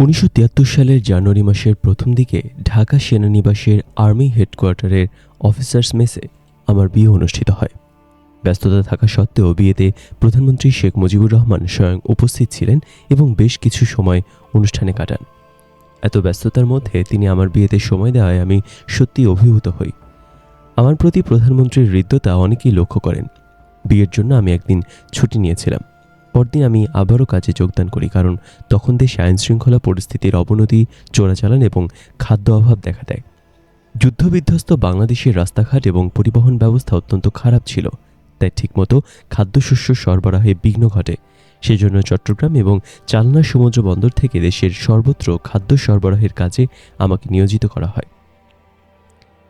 উনিশশো তিয়াত্তর সালের জানুয়ারি মাসের প্রথম দিকে ঢাকা সেনানিবাসের আর্মি হেডকোয়ার্টারের অফিসার্স মেসে আমার বিয়ে অনুষ্ঠিত হয়। ব্যস্ততা থাকা সত্ত্বেও বিয়েতে প্রধানমন্ত্রী শেখ মুজিবুর রহমান স্বয়ং উপস্থিত ছিলেন এবং বেশ কিছু সময় অনুষ্ঠানে কাটান। এত ব্যস্ততার মধ্যে তিনি আমার বিয়েতে সময় দেওয়ায় আমি সত্যি অভিভূত হই। আমার প্রতি প্রধানমন্ত্রীর হৃদ্যতা অনেকেই লক্ষ্য করেন। বিয়ের জন্য আমি একদিন ছুটি নিয়েছিলাম। পরদিন আমি আবারও কাজে যোগদান করি, কারণ তখন দেশে আইন শৃঙ্খলা পরিস্থিতির অবনতি, চোরাচালান এবং খাদ্য অভাব দেখা দেয়। যুদ্ধবিধ্বস্ত বাংলাদেশের রাস্তাঘাট এবং পরিবহন ব্যবস্থা অত্যন্ত খারাপ ছিল, তাই ঠিকমতো খাদ্যশস্য সরবরাহে বিঘ্ন ঘটে। সেজন্য চট্টগ্রাম এবং চালনা সমুদ্র বন্দর থেকে দেশের সর্বত্র খাদ্য সরবরাহের কাজে আমাকে নিয়োজিত করা হয়।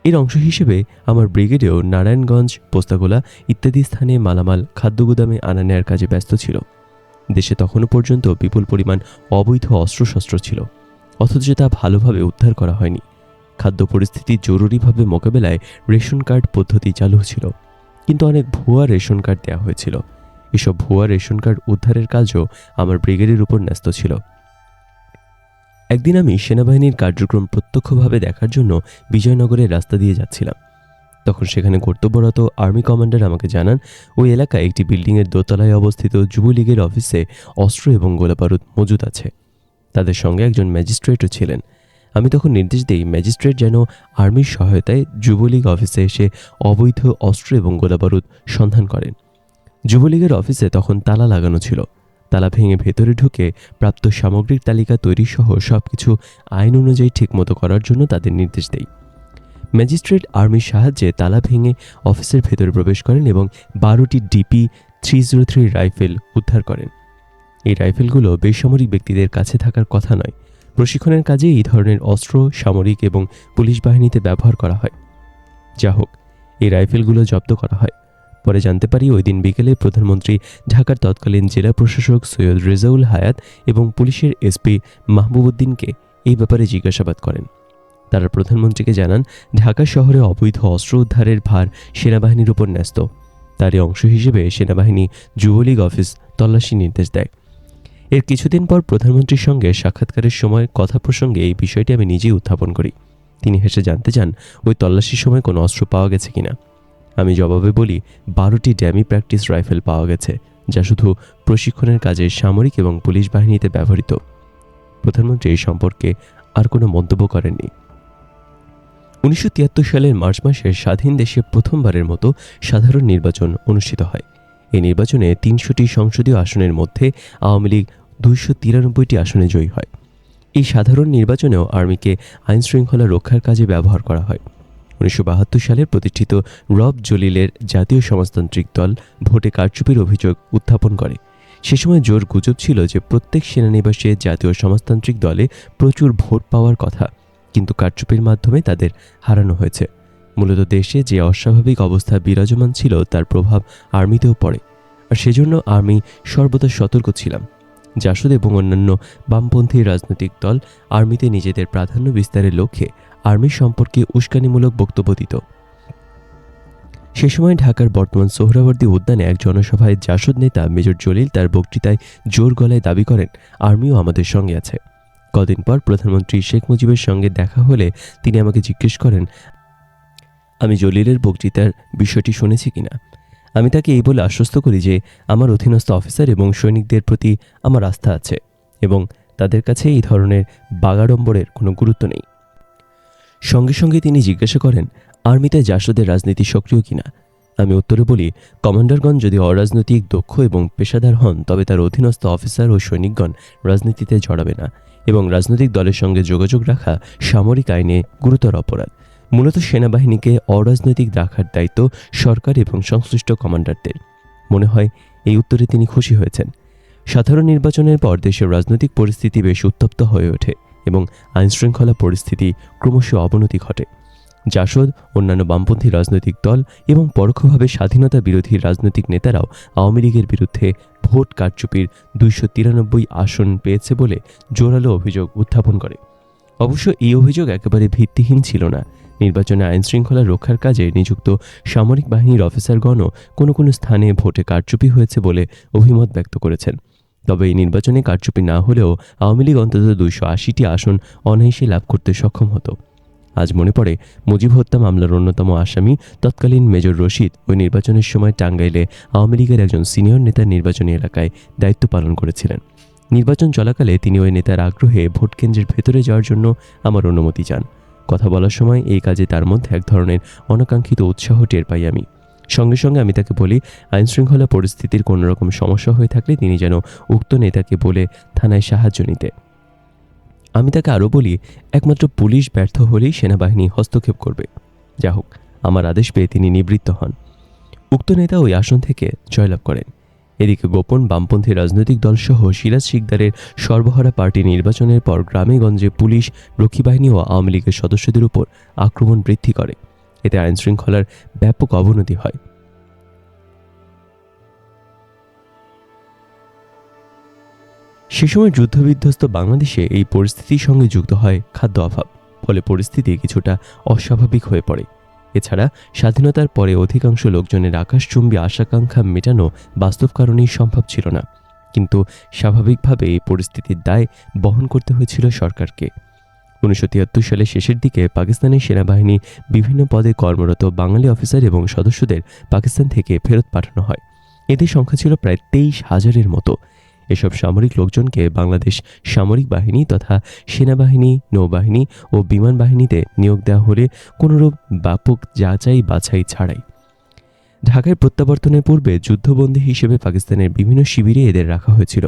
এর অংশ হিসেবে আমার ব্রিগেডেও নারায়ণগঞ্জ, পোস্তাগোলা ইত্যাদি স্থানে মালামাল খাদ্যগুদামে আনা নেয়ার কাজে ব্যস্ত ছিল। দেশে তখনও পর্যন্ত বিপুল পরিমাণ অবৈধ অস্ত্রশস্ত্র ছিল, অথচ তা ভালোভাবে উদ্ধার করা হয়নি। খাদ্য পরিস্থিতি জরুরিভাবে মোকাবেলায় রেশন কার্ড পদ্ধতি চালু ছিল, কিন্তু অনেক ভুয়া রেশন কার্ড দেওয়া হয়েছিল। এসব ভুয়া রেশন কার্ড উদ্ধারের কাজও আমার ব্রিগেডের উপর ন্যস্ত ছিল। একদিন আমি সেনাবাহিনীর কার্যক্রম প্রত্যক্ষভাবে দেখার জন্য বিজয়নগরের রাস্তা দিয়ে যাচ্ছিলাম। তখন সেখানে কর্তব্যরত আর্মি কমান্ডার আমাকে জানান, ওই এলাকায় একটি বিল্ডিংয়ের দোতলায় অবস্থিত যুবলীগের অফিসে অস্ত্র এবং গোলাবারুদ মজুদ আছে। তাদের সঙ্গে একজন ম্যাজিস্ট্রেটও ছিলেন। আমি তখন নির্দেশ দিই ম্যাজিস্ট্রেট যেন আর্মির সহায়তায় যুবলীগ অফিসে এসে অবৈধ অস্ত্র এবং গোলাবারুদ সন্ধান করেন। যুবলীগের অফিসে তখন তালা লাগানো ছিল। তালা ভেঙে ভেতরে ঢুকে প্রাপ্ত সামগ্রিক তালিকা তৈরি সহ সব কিছু আইন অনুযায়ী ঠিকমতো করার জন্য তাদের নির্দেশ দেয়। ম্যাজিস্ট্রেট আর্মির সাহায্যে তালা ভেঙে অফিসের ভেতরে প্রবেশ করেন এবং বারোটি DP three zero three rifle উদ্ধার করেন। এই রাইফেলগুলো বেসামরিক ব্যক্তিদের কাছে থাকার কথা নয়, প্রশিক্ষণের কাজে এই ধরনের অস্ত্র, সামরিক এবং পুলিশ বাহিনীতে ব্যবহার করা হয়। যা হোক এই রাইফেলগুলো জব্দ করা হয়। পরে জানতে পারি ওই দিন বিকেলে প্রধানমন্ত্রী ঢাকার তৎকালীন জেলা প্রশাসক সৈয়দ রেজাউল হায়াত এবং পুলিশের এসপি মাহবুবুদ্দিনকে এই ব্যাপারে জিজ্ঞাসাবাদ করেন। তারা প্রধানমন্ত্রীকে জানান, ঢাকা শহরে অবৈধ অস্ত্র উদ্ধারের ভার সেনাবাহিনীর উপর ন্যস্ত। তারই অংশ হিসেবে সেনাবাহিনী যুবলীগ অফিস তল্লাশি নির্দেশ দেয়। এর কিছুদিন পর প্রধানমন্ত্রীর সঙ্গে সাক্ষাৎকারের সময় কথা প্রসঙ্গে এই বিষয়টি আমি নিজেই উত্থাপন করি। তিনি হেসে জানতে চান, ওই তল্লাশির সময় কোনো অস্ত্র পাওয়া গেছে কিনা। আমি জবাবে বলি, বারোটি ড্যামি প্র্যাকটিস রাইফেল পাওয়া গেছে, যা শুধু প্রশিক্ষণের কাজে সামরিক এবং পুলিশ বাহিনীতে ব্যবহৃত। প্রধানমন্ত্রী এই সম্পর্কে আর কোনো মন্তব্য করেননি। উনিশশো তিয়াত্তর সালের মার্চ মাসে স্বাধীন দেশে প্রথমবারের মতো সাধারণ নির্বাচন অনুষ্ঠিত হয়। এই নির্বাচনে তিনশোটি সংসদীয় আসনের মধ্যে আওয়ামী লীগ দুইশো তিরানব্বইটি আসনে জয়ী হয়। এই সাধারণ নির্বাচনেও আর্মিকে আইন শৃঙ্খলা রক্ষার কাজে ব্যবহার করা হয়। উনিশশো বাহাত্তর সালে প্রতিষ্ঠিত রব জলিলের জাতীয় সমাজতান্ত্রিক দল ভোটে কারচুপির অভিযোগ উত্থাপন করে। সে সময় জোর গুজব ছিল যে প্রত্যেক সেনানিবাসে জাতীয় সমাজতান্ত্রিক দলে প্রচুর ভোট পাওয়ার কথা, কিন্তু কারচুপির মাধ্যমে তাদের হারানো হয়েছে। মূলত দেশে যে অস্বাভাবিক অবস্থা বিরাজমান ছিল তার প্রভাব আর্মিতেও পড়ে। আর সেজন্য আর্মি সর্বদা সতর্ক ছিলাম। জাসদ এবং অন্যান্য বামপন্থী রাজনৈতিক দল আর্মিতে নিজেদের প্রাধান্য বিস্তারের লক্ষ্যে আর্মি সম্পর্কে উস্কানিমূলক বক্তব্য দিত। সে সময় ঢাকার বর্তমান সোহরাওয়ার্দী উদ্যানে এক জনসভায় জাসদ নেতা মেজর জলিল তার বক্তৃতায় জোর গলায় দাবি করেন, আর্মিও আমাদের সঙ্গে আছে। কদিন পর প্রধানমন্ত্রী শেখ মুজিবের সঙ্গে দেখা হলে তিনি আমাকে জিজ্ঞেস করেন, আমি জলিলের বক্তৃতার বিষয়টি শুনেছি কিনা আমি তাকে এই বলে আশ্বস্ত করি যে আমার অধীনস্থ অফিসার এবং সৈনিকদের প্রতি আমার আস্থা আছে এবং তাদের কাছে এই ধরনের বাগাড়ম্বরের কোনো গুরুত্ব নেই। সঙ্গে সঙ্গে তিনি জিজ্ঞাসা করেন, আর্মিতে জাসদের রাজনীতি সক্রিয় কিনা? আমি উত্তরে বলি, কমান্ডারগণ যদি অরাজনৈতিক, দক্ষ এবং পেশাদার হন, তবে তার অধীনস্থ অফিসার ও সৈনিকগণ রাজনীতিতে জড়াবে না এবং রাজনৈতিক দলের সঙ্গে যোগাযোগ রাখা সামরিক আইনে গুরুতর অপরাধ। মূলত সেনাবাহিনীকে অরাজনৈতিক রাখার দায়িত্ব সরকার এবং সংশ্লিষ্ট কমান্ডারদের। মনে হয় এই উত্তরে তিনি খুশি হয়েছেন। সাধারণ নির্বাচনের পর দেশের রাজনৈতিক পরিস্থিতি বেশ উত্তপ্ত হয়ে ওঠে। এবং আইনশৃঙ্খলা পরিস্থিতি ক্রমশ অবনতি ঘটে। জাসদ, অন্যান্য বামপন্থী রাজনৈতিক দল এবং পরোক্ষভাবে স্বাধীনতা বিরোধী রাজনৈতিক নেতারাও আওয়ামী লীগের বিরুদ্ধে ভোট কারচুপির দুইশো তিরানব্বই আসন পেয়েছে বলে জোরালো অভিযোগ উত্থাপন করে। অবশ্য এই অভিযোগ একেবারে ভিত্তিহীন ছিল না। নির্বাচনে আইনশৃঙ্খলা রক্ষার কাজে নিযুক্ত সামরিক বাহিনীর অফিসারগণও কোনো কোনো স্থানে ভোটে কারচুপি হয়েছে বলে অভিমত ব্যক্ত করেছেন। তবে এই নির্বাচনে কারচুপি না হলেও আওয়ামী লীগ অন্তত দুইশো আশিটি আসন অনায়াসে লাভ করতে সক্ষম হতো। আজ মনে পড়ে, মুজিব হত্যা মামলার অন্যতম আসামি তৎকালীন মেজর রশিদ ওই নির্বাচনের সময় টাঙ্গাইলে আওয়ামী লীগের একজন সিনিয়র নেতার নির্বাচনী এলাকায় দায়িত্ব পালন করেছিলেন। নির্বাচন চলাকালে তিনি ওই নেতার আগ্রহে ভোট কেন্দ্রের ভেতরে যাওয়ার জন্য আমার অনুমতি চান। কথা বলার সময় এই কাজে তার মধ্যে এক ধরনের অনাকাঙ্ক্ষিত উৎসাহ টের পাই আমি। সঙ্গে সঙ্গে আমি তাকে বলি, আইনশৃঙ্খলা পরিস্থিতির কোনো রকম সমস্যা হয়ে থাকলে তিনি যেন উক্ত নেতাকে বলে থানায় সাহায্য নিতে। আমি তাকে আরও বলি, একমাত্র পুলিশ ব্যর্থ হলেই সেনাবাহিনী হস্তক্ষেপ করবে। যা হোক, আমার আদেশ পেয়ে তিনি নিবৃত্ত হন। উক্ত নেতা ওই আসন থেকে জয়লাভ করেন। এদিকে গোপন বামপন্থী রাজনৈতিক দলসহ সিরাজ শিকদারের সর্বহারা পার্টি নির্বাচনের পর গ্রামে গঞ্জে পুলিশ রক্ষী বাহিনী ও আওয়ামী লীগের সদস্যদের উপর আক্রমণ বৃদ্ধি করে। এতে আইনশৃঙ্খলার ব্যাপক অবনতি হয়। সে সময় যুদ্ধবিধ্বস্ত বাংলাদেশে এই পরিস্থিতির সঙ্গে যুক্ত হয় খাদ্য অভাব, ফলে পরিস্থিতি কিছুটা অস্বাভাবিক হয়ে পড়ে। এছাড়া স্বাধীনতার পরে অধিকাংশ লোকজনের আকাশচুম্বী আশাকাঙ্ক্ষা মেটানো বাস্তব কারণেই সম্ভব ছিল না। কিন্তু স্বাভাবিকভাবে এই পরিস্থিতির দায় বহন করতে হয়েছিল সরকারকে। উনিশশো তিয়াত্তর সালের শেষের দিকে পাকিস্তানের সেনাবাহিনী বিভিন্ন পদে কর্মরত বাঙালি অফিসার এবং সদস্যদের পাকিস্তান থেকে ফেরত পাঠানো হয়। এদের সংখ্যা ছিল প্রায় তেইশ হাজারের মতো। এসব সামরিক লোকজনকে বাংলাদেশ সামরিক বাহিনী তথা সেনাবাহিনী, নৌবাহিনী ও বিমান বাহিনীতে নিয়োগ দেওয়া হলে কোনোরূপ ব্যাপক যাচাই বাছাই ছাড়াই। ঢাকায় প্রত্যাবর্তনের পূর্বে যুদ্ধবন্দী হিসেবে পাকিস্তানের বিভিন্ন শিবিরে এদের রাখা হয়েছিল।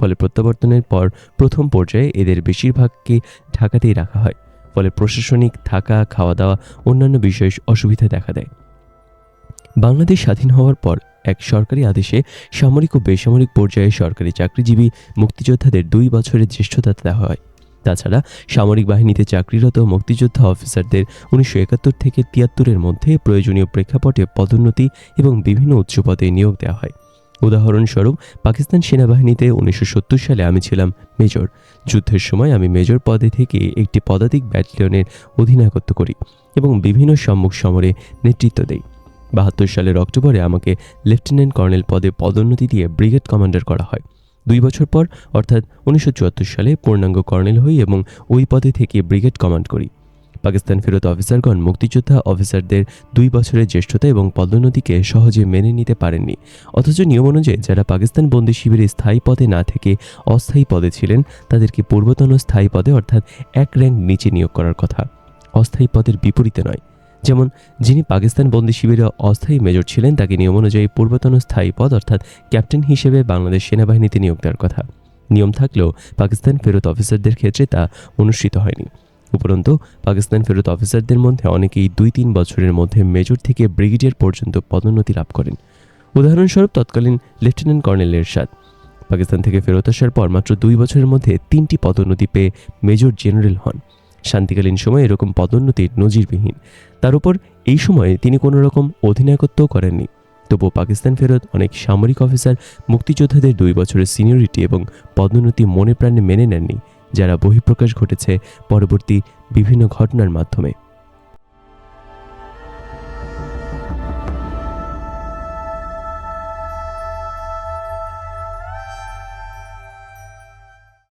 ফলে প্রত্যাবর্তনের পর প্রথম পর্যায়ে এদের বেশিরভাগকে ঢাকাতেই রাখা হয়। ফলে প্রশাসনিক থাকা খাওয়া দাওয়া অন্যান্য বিষয়ে অসুবিধা দেখা দেয়। বাংলাদেশ স্বাধীন হওয়ার পর এক সরকারি আদেশে সামরিক ও বেসামরিক পর্যায়ে সরকারি চাকরিজীবী মুক্তিযোদ্ধাদের দুই বছরের জ্যেষ্ঠতা দেওয়া হয়। তাছাড়া সামরিক বাহিনীতে চাকরিরত মুক্তিযোদ্ধা অফিসারদের উনিশশো একাত্তর থেকে তিয়াত্তরের মধ্যে প্রয়োজনীয় প্রেক্ষাপটে পদোন্নতি এবং বিভিন্ন উচ্চ পদে নিয়োগ দেওয়া হয়। উদাহরণস্বরূপ, পাকিস্তান সেনাবাহিনীতে উনিশশো সত্তর সালে আমি ছিলাম মেজর। যুদ্ধের সময় আমি মেজর পদে থেকে একটি পদাতিক ব্যাটালিয়নের অধিনায়কত্ব করি এবং বিভিন্ন সম্মুখ সমরে নেতৃত্ব দেই। বাহাত্তর সালের অক্টোবরে আমাকে লেফটেন্যান্ট কর্নেল পদে পদোন্নতি দিয়ে ব্রিগেড কমান্ডার করা হয়। দুই বছর পর, অর্থাৎ উনিশশো চুয়াত্তর সালে পূর্ণাঙ্গ কর্নেল হই এবং ওই পদে থেকে ব্রিগেড কমান্ড করি। পাকিস্তান ফেরত অফিসারগণ মুক্তিযোদ্ধা অফিসারদের দুই বছরের জ্যেষ্ঠতা এবং পদোন্নতিকে সহজে মেনে নিতে পারেননি। অথচ নিয়ম অনুযায়ী যারা পাকিস্তান বন্দি শিবিরে স্থায়ী পদে না থেকে অস্থায়ী পদে ছিলেন, তাদেরকে পূর্বতন স্থায়ী পদে অর্থাৎ এক র্যাঙ্ক নিচে নিয়োগ করার কথা। অস্থায়ী পদের বিপরীতে নয়। যেমন, যিনি পাকিস্তান বন্দি শিবিরে অস্থায়ী মেজর ছিলেন, তাকে নিয়ম অনুযায়ী পূর্বতন স্থায়ী পদ অর্থাৎ ক্যাপ্টেন হিসেবে বাংলাদেশ সেনাবাহিনীতে নিয়োগ দেওয়ার কথা। নিয়ম থাকলেও পাকিস্তান ফেরত অফিসারদের ক্ষেত্রে তা অনুষ্ঠিত হয়নি। উপরন্তু পাকিস্তান ফেরত অফিসারদের মধ্যে অনেকেই দুই তিন বছরের মধ্যে মেজর থেকে ব্রিগেডিয়ার পর্যন্ত পদোন্নতি লাভ করেন। উদাহরণস্বরূপ তৎকালীন লেফটেন্যান্ট কর্নেল এরশাদ। পাকিস্তান থেকে ফেরত আসার পর মাত্র দুই বছরের মধ্যে তিনটি পদোন্নতি পেয়ে মেজর জেনারেল হন। শান্তিকালীন সময়ে এরকম পদোন্নতির নজিরবিহীন। তার উপর এই সময়ে তিনি কোনো রকম অধিনায়কত্বও করেননি। তবুও পাকিস্তান ফেরত অনেক সামরিক অফিসার, মুক্তিযোদ্ধাদের দুই বছরের সিনিয়রিটি এবং পদোন্নতি মনে প্রাণে মেনে নেননি। যারা বহিঃপ্রকাশ ঘটেছে পরবর্তী বিভিন্ন ঘটনার মাধ্যমে।